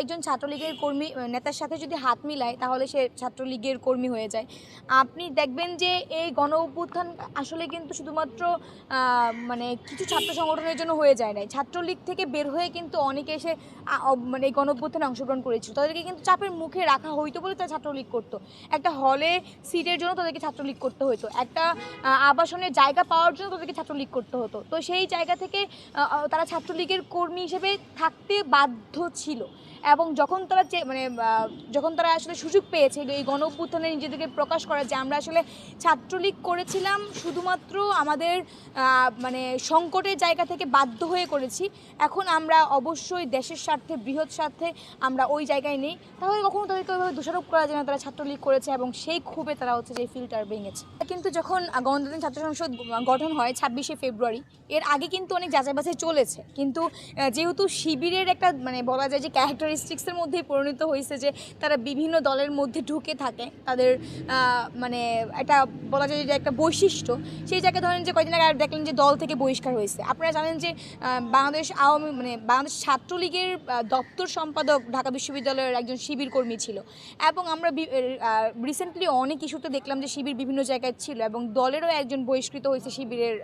একজন ছাত্রলীগের কর্মী নেতার সাথে যদি হাত মিলায়, তাহলে সে ছাত্রলীগের কর্মী হয়ে যায়। আপনি দেখবেন যে এই গণ অভ্যুত্থান আসলে কিন্তু শুধুমাত্র মানে কিছু ছাত্র সংগঠনের জন্য হয়ে যায় নাই। ছাত্রলীগ থেকে বের হয়ে কিন্তু অনেকে এসে মানে এই গণ অভ্যুত্থানে অংশগ্রহণ করেছিল। তাদেরকে কিন্তু চাপের মুখে রাখা হইতো বলে তারা ছাত্রলীগ করতো। একটা হলে সিটের জন্য তাদেরকে ছাত্রলীগ করতে হতো একটা আবাসনের জায়গা পাওয়ার জন্য তাদেরকে ছাত্রলীগ করতে হতো। তো সেই জায়গা থেকে তারা ছাত্রলীগের কর্মী হিসেবে থাকতে বাধ্য ছিল। এবং যখন তারা মানে যখন তারা আসলে সুযোগ পেয়েছে এই গণ অভ্যুত্থানে নিজেদেরকে প্রকাশ করার যে, আমরা আসলে ছাত্রলীগ করেছিলাম, শুধুমাত্র আমাদের মানে সংকটের জায়গা থেকে বাধ্য হয়ে করেছি। এখন আমরা অবশ্যই দেশের স্বার্থে, বৃহৎ স্বার্থে আমরা ওই জায়গায় নেই। তাহলে কখনো তাদেরকে ওইভাবে দোষারোপ করা যায় না, তারা ছাত্রলীগ করেছে এবং সেই ক্ষোভে তারা হচ্ছে যে ফিল্টার ভেঙেছে। কিন্তু যখন গণতন্ত্র ছাত্র সংসদ গঠন হয় ছাব্বিশে ফেব্রুয়ারি, এর আগে কিন্তু অনেক যাচাই বাছাই চলেছে। কিন্তু যেহেতু শিবিরের একটা মানে বলা যায় যে ক্যারেক্টারিস্টিক্সের মধ্যেই পরিণত হয়েছে যে তারা বিভিন্ন দলের মধ্যে ঢুকে থাকে। তাদের মানে একটা বলা যায় যে একটা বৈশিষ্ট্য। সেই জায়গায় ধরেন যে কয়েকদিন আগে দেখলেন যে দল থেকে বহিষ্কার হয়েছে। আপনারা জানেন যে বাংলাদেশ আওয়ামী মানে বাংলাদেশ ছাত্রলীগের দপ্তর সম্পাদক ঢাকা বিশ্ববিদ্যালয়ের একজন শিবির কর্মী ছিল। এবং আমরা রিসেন্টলি অনেক ইস্যুতে দেখলাম যে শিবির বিভিন্ন জায়গায় ছিল এবং দলেরও একজন বহিষ্কৃত হয়েছে শিবিরের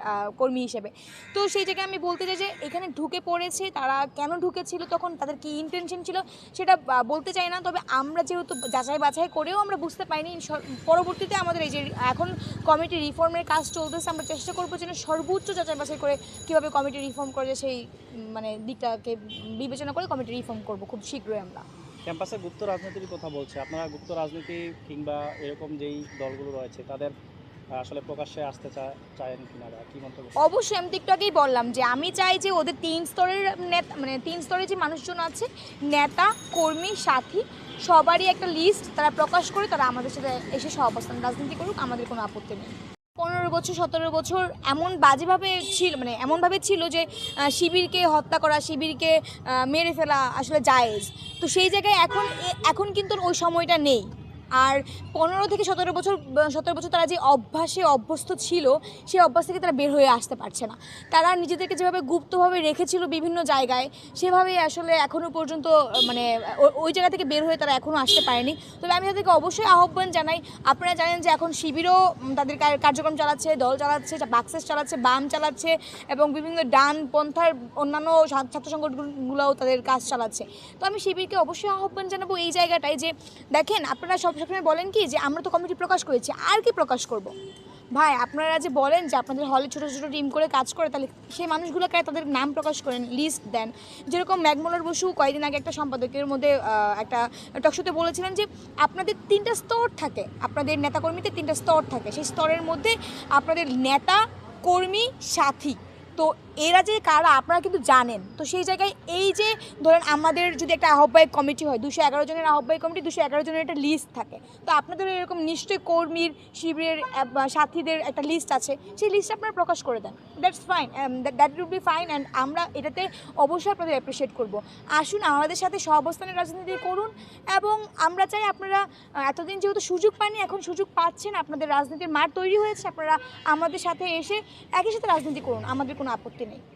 কর্মী হিসেবে। তো সেই জায়গায় আমি বলতে চাই যে এখানে ঢুকে পড়েছে, তারা কেন ঢুকেছিল, তখন তাদের কি ইন্টেনশন ছিল সেটা বলতে চাই না। তবে আমরা যেহেতু যাচাই বাছাই করেও আমরা বুঝতে পাইনি পরবর্তীতে আমাদের এই যে এখন কমিটি রিফর্মের কাজ চলতেছে, আমরা চেষ্টা করব যেন সর্বোচ্চ যাচাই বাছাই করে কীভাবে কমিটি রিফর্ম করে সেই মানে দিকটাকে বিবেচনা করে কমিটি রিফর্ম করব খুব শীঘ্রই আমরা। ক্যাম্পাসে গুপ্ত রাজনীতির কথা বলছে। আপনারা গুপ্ত রাজনীতি কিংবা এরকম যেই দলগুলো রয়েছে, তাদের আসলে প্রকাশ্যে আসতে চা- চায়েন কিনা কি মন্তব্য অবশ্যই আমি আগেই বললাম যে আমি চাই যে ওদের তিন স্তরের নেতা মানে তিন স্তরের যে মানুষজন আছে, নেতা, কর্মী, সাথী, সবারই একটা লিস্ট তারা প্রকাশ করে তারা আমাদের সাথে এসে সহবস্থান রাজনীতি করুক, আমাদের কোনো আপত্তি নেই। পনেরো বছর, সতেরো বছর এমন বাজেভাবে ছিল মানে এমনভাবে ছিল যে শিবিরকে হত্যা করা, শিবিরকে মেরে ফেলা আসলে জায়েজ। তো সেই জায়গায় এখন এখন কিন্তু ওই সময়টা নেই। আর পনেরো থেকে সতেরো বছর সতেরো বছর তারা যে অভ্যাসে অভ্যস্ত ছিল, সেই অভ্যাস থেকে তারা বের হয়ে আসতে পারছে না। তারা নিজেদেরকে যেভাবে গুপ্তভাবে রেখেছিল বিভিন্ন জায়গায় সেভাবেই আসলে এখনও পর্যন্ত মানে ওই জায়গা থেকে বের হয়ে তারা এখনও আসতে পারেনি। তবে আমি তাদেরকে অবশ্যই আহ্বান জানাই, আপনারা জানেন যে এখন শিবিরও তাদের কার্যক্রম চালাচ্ছে, দল চালাচ্ছে বাক্সেস চালাচ্ছে, বাম চালাচ্ছে এবং বিভিন্ন ডান পন্থার অন্যান্য ছাত্র সংগঠনগুলোও তাদের কাজ চালাচ্ছে। তো আমি শিবিরকে অবশ্যই আহ্বান জানাব এই জায়গাটায় যে, দেখেন আপনারা সব সবসময় বলেন কি যে আমরা তো কমিটি প্রকাশ করেছি, আর কি প্রকাশ করব। ভাই, আপনারা যে বলেন যে আপনাদের হলে ছোটো ছোটো টিম করে কাজ করে, তাহলে সেই মানুষগুলোকে তাদের নাম প্রকাশ করেন লিস্ট দেন। যেরকম ম্যাগমোলার বসু কয়েকদিন আগে একটা সম্পাদকের মধ্যে একটা টকশোতে বলেছিলেন যে আপনাদের তিনটা স্তর থাকে, আপনাদের নেতাকর্মীদের তিনটা স্তর থাকে। সেই স্তরের মধ্যে আপনাদের নেতা, কর্মী, সাথী। তো এরা যে কারা, আপনারা কিন্তু জানেন। তো সেই জায়গায় এই যে ধরেন আমাদের যদি একটা আহ্বায়ক কমিটি হয়, দুশো এগারো জনের আহ্বায়ক কমিটি, দুশো এগারো জনের একটা লিস্ট থাকে। তো আপনাদের এরকম নিশ্চয়ই কর্মীর, শিবিরের সাথীদের একটা লিস্ট আছে। সেই লিস্ট আপনারা প্রকাশ করে দেন। That's fine that will be fine and আমরা এটাতে অবশ্যই আপনাদের অ্যাপ্রিসিয়েট করব। আসুন আমাদের সাথে সহাবস্থানের রাজনীতি করুন এবং আমরা চাই আপনারা এতদিন যেহেতু সুযোগ পাননি, এখন সুযোগ পাচ্ছেন, আপনাদের রাজনীতির মাঠ তৈরি হয়েছে, আপনারা আমাদের সাথে এসে একই সাথে রাজনীতি করুন। আমাদের কোনো আপত্তি নেই